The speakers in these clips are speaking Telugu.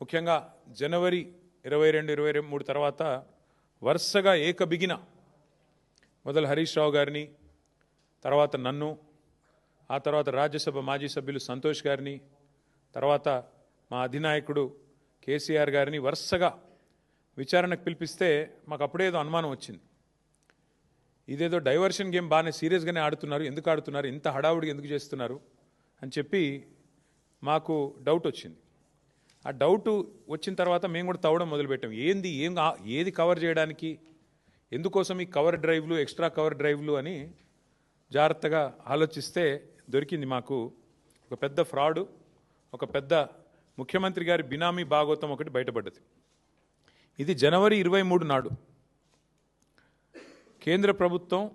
ముఖ్యంగా జనవరి ఇరవై రెండు ఇరవై మూడు తర్వాత వరుసగా ఏకబిగిన మొదలు హరీష్ రావు గారిని తర్వాత నన్ను ఆ తర్వాత రాజ్యసభ మాజీ సభ్యులు సంతోష్ గారిని తర్వాత మా అధినాయకుడు కేసీఆర్ గారిని వరుసగా విచారణకు పిలిపిస్తే మాకు అప్పుడేదో అనుమానం వచ్చింది. ఇదేదో డైవర్షన్ గేమ్ బాగానే సీరియస్గానే ఆడుతున్నారు ఎందుకు ఆడుతున్నారు ఇంత హడావుడిగా ఎందుకు చేస్తున్నారు అని చెప్పి మాకు డౌట్ వచ్చింది. ఆ డౌట్ వచ్చిన తర్వాత మేము కూడా తవ్వడం మొదలుపెట్టాం. ఏంది? ఏం ఏది కవర్ చేయడానికి? ఎందుకోసం ఈ కవర్ డ్రైవ్లు ఎక్స్ట్రా కవర్ డ్రైవ్లు అని జాగ్రత్తగా ఆలోచిస్తే దొరికింది మాకు ఒక పెద్ద ఫ్రాడు ఒక పెద్ద ముఖ్యమంత్రి గారి బినామీ భాగోతం ఒకటి బయటపడ్డది. ఇది జనవరి ఇరవై మూడు నాడు. కేంద్ర ప్రభుత్వం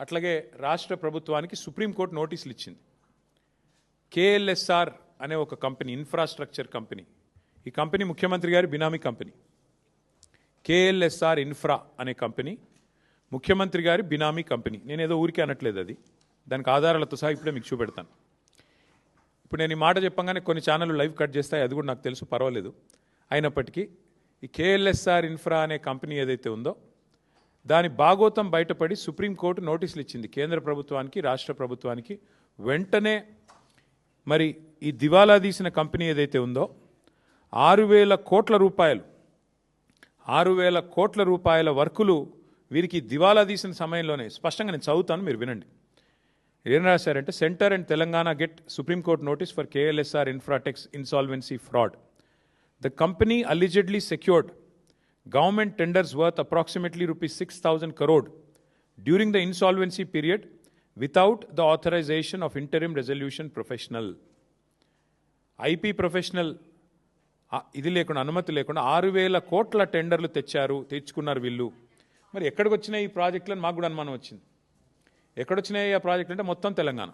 అట్లాగే రాష్ట్ర ప్రభుత్వానికి సుప్రీంకోర్టు నోటీసులు ఇచ్చింది. కేఎల్ఎస్ఆర్ అనే ఒక కంపెనీ ఇన్ఫ్రాస్ట్రక్చర్ కంపెనీ ఈ కంపెనీ ముఖ్యమంత్రి గారి బినామీ కంపెనీ. కేఎల్ఎస్ఆర్ ఇన్ఫ్రా అనే కంపెనీ ముఖ్యమంత్రి గారి బినామీ కంపెనీ. నేను ఏదో ఊరికే అనట్లేదు అది. దానికి ఆధారాలతో సహా ఇప్పుడే మీకు చూపెడతాను. ఇప్పుడు నేను ఈ మాట చెప్పంగానే కొన్ని ఛానళ్ళు లైవ్ కట్ చేస్తాయి అది కూడా నాకు తెలుసు పర్వాలేదు. అయినప్పటికీ ఈ కేఎల్ఎస్ఆర్ ఇన్ఫ్రా అనే కంపెనీ ఏదైతే ఉందో దాని భాగోతం బయటపడి సుప్రీంకోర్టు నోటీసులు ఇచ్చింది కేంద్ర ప్రభుత్వానికి రాష్ట్ర ప్రభుత్వానికి. వెంటనే మరి ఈ దివాలా తీసిన కంపెనీ ఏదైతే ఉందో ఆరు వేల కోట్ల రూపాయలు. ఆరు వేల కోట్ల రూపాయల వర్కులు వీరికి దివాలా తీసిన సమయంలోనే. స్పష్టంగా నేను చదువుతాను మీరు వినండి. ఏం రాశారంటే centre and Telangana get Supreme Court notice for KLSR infratechs insolvency fraud. The company allegedly secured government tenders worth approximately rupees six thousand crore during the insolvency period without the authorisation of interim resolution professional. IP professional ఇది లేకుండా అనుమతి లేకుండా ఆరు వేల కోట్ల టెండర్లు తెచ్చారు తెచ్చుకున్నారు వీళ్ళు. మరి ఎక్కడికి వచ్చినాయి ఈ ప్రాజెక్టులని మాకు కూడా అనుమానం వచ్చింది. ఎక్కడొచ్చినాయి ఆ ప్రాజెక్టులు అంటే మొత్తం తెలంగాణ.